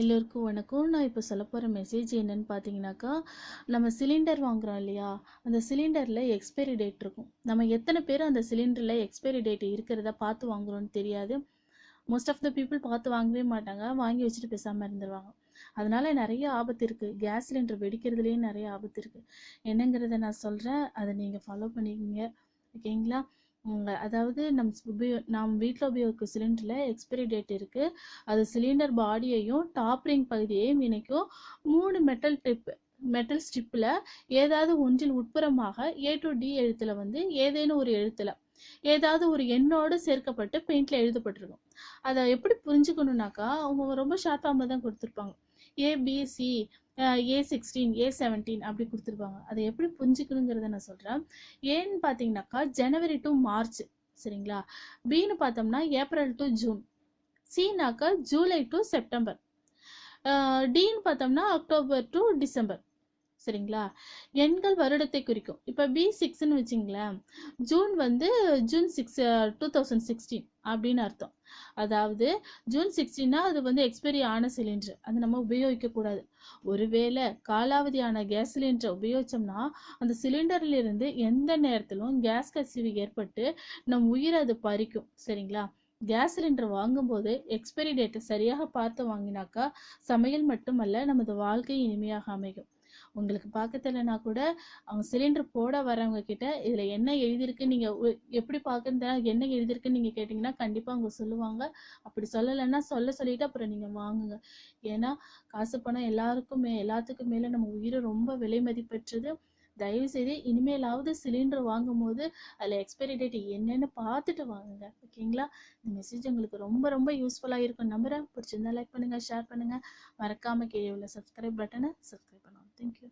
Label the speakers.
Speaker 1: எல்லோருக்கும் வணக்கம். நான் இப்போ சொல்ல போகிற மெசேஜ் என்னன்னு பார்த்தீங்கன்னாக்கா நம்ம சிலிண்டர் வாங்குறோம் இல்லையா? அந்த சிலிண்டரில் எக்ஸ்பைரி டேட் இருக்கும். நம்ம எத்தனை பேர் அந்த சிலிண்டரில் எக்ஸ்பைரி டேட் இருக்கிறத பார்த்து வாங்குறோம்னு தெரியாது. மோஸ்ட் ஆஃப் த பீப்புள் பார்த்து வாங்கவே மாட்டாங்க. வாங்கி வச்சுட்டு பேசாமல் இருந்துருவாங்க. அதனால நிறைய ஆபத்து இருக்குது கேஸ் சிலிண்டர் வெடிக்கிறதுலேயும் நிறைய ஆபத்து இருக்குது என்னங்கிறத நான் சொல்கிறேன் அதை நீங்கள் ஃபாலோ பண்ணிக்கோங்க. ஓகேங்களா அதாவது நம் உபயோ நாம் வீட்டில் உபயோகிக்கும் சிலிண்டரில் எக்ஸ்பிரி டேட் இருக்குது அது சிலிண்டர் பாடியையும் டாப் ரிங் பகுதியையும் இணைக்கும். மூணு மெட்டல் டிப் மெட்டல் ஸ்ட்ரிப்பில் ஏதாவது ஒன்றில் உட்புறமாக ஏ டு டி எழுத்தில் வந்து ஏதேனும் ஒரு எழுத்தில் ஏதாவது ஒரு எண்ணோடு சேர்க்கப்பட்டு பெயிண்டில் எழுதப்பட்டிருக்கும். அதை எப்படி புரிஞ்சுக்கணுன்னாக்கா அவங்க ரொம்ப ஷார்ட் ஃபார்மில் தான் கொடுத்துருப்பாங்க. ABC A sixteen A seventeen அப்படி கொடுத்துருப்பாங்க. அதை எப்படி புரிஞ்சுக்கணுங்கிறத நான் சொல்கிறேன் ஏன்னு பார்த்தீங்கன்னாக்கா ஜனவரி டு மார்ச் சரிங்களா? பின்னு பார்த்தோம்னா ஏப்ரல் டு ஜூன். சினாக்கா ஜூலை டு செப்டம்பர். டின்னு பார்த்தோம்னா அக்டோபர் டு டிசம்பர் சரிங்களா? எண்கள் வருடத்தை குறிக்கும். இப்போ பி சிக்ஸ்ன்னு வச்சிங்களேன். ஜூன் வந்து June six two thousand sixteen அப்படின்னு அர்த்தம். அதாவது ஜூன் சிக்ஸ்டீன்னா அது வந்து எக்ஸ்பைரி ஆன சிலிண்டர். அது நம்ம உபயோகிக்கக்கூடாது. ஒருவேளை காலாவதியான கேஸ் சிலிண்டரை உபயோகிச்சோம்னா அந்த சிலிண்டர்ல இருந்து எந்த நேரத்திலும் கேஸ் கசிவு ஏற்பட்டு நம் உயிரை அது பறிக்கும். சரிங்களா? கேஸ் சிலிண்டர் வாங்கும்போது எக்ஸ்பைரி டேட்டை சரியாக பார்த்து வாங்கினாக்கா சமையல் மட்டுமல்ல நமது வாழ்க்கை இனிமையாக அமையும். உங்களுக்கு பார்க்க தெரியலனா கூட அவங்க சிலிண்டர் போட வரவங்க கிட்ட இதில் என்ன எழுதியிருக்கு? நீங்கள் எப்படி பார்க்குறதுனா என்ன எழுதியிருக்குன்னு நீங்கள் கேட்டிங்கன்னா கண்டிப்பாக அவங்க சொல்லுவாங்க. அப்படி சொல்லலைன்னா சொல்ல சொல்லிட்டு அப்புறம் நீங்கள் வாங்குங்க. ஏன்னா காசு பணம் எல்லாருக்குமே எல்லாத்துக்கும் மேலே நம்ம உயிரை ரொம்ப விலை மதிப்பற்றது. தயவு செய்து இனிமேலாவது சிலிண்டர் வாங்கும் போது அதில் எக்ஸ்பைரி டேட் என்னன்னு பார்த்துட்டு வாங்குங்க. ஓகேங்களா இந்த மெசேஜ் உங்களுக்கு ரொம்ப ரொம்ப யூஸ்ஃபுல்லாக இருக்கும். நம்புகிறேன் பிடிச்சிருந்தா லைக் பண்ணுங்கள் ஷேர் பண்ணுங்கள் மறக்காமல் கீழே உள்ள சப்ஸ்கிரைப் பட்டனை சப்ஸ்கிரைப் பண்ணுவோம் தேங்க்யூ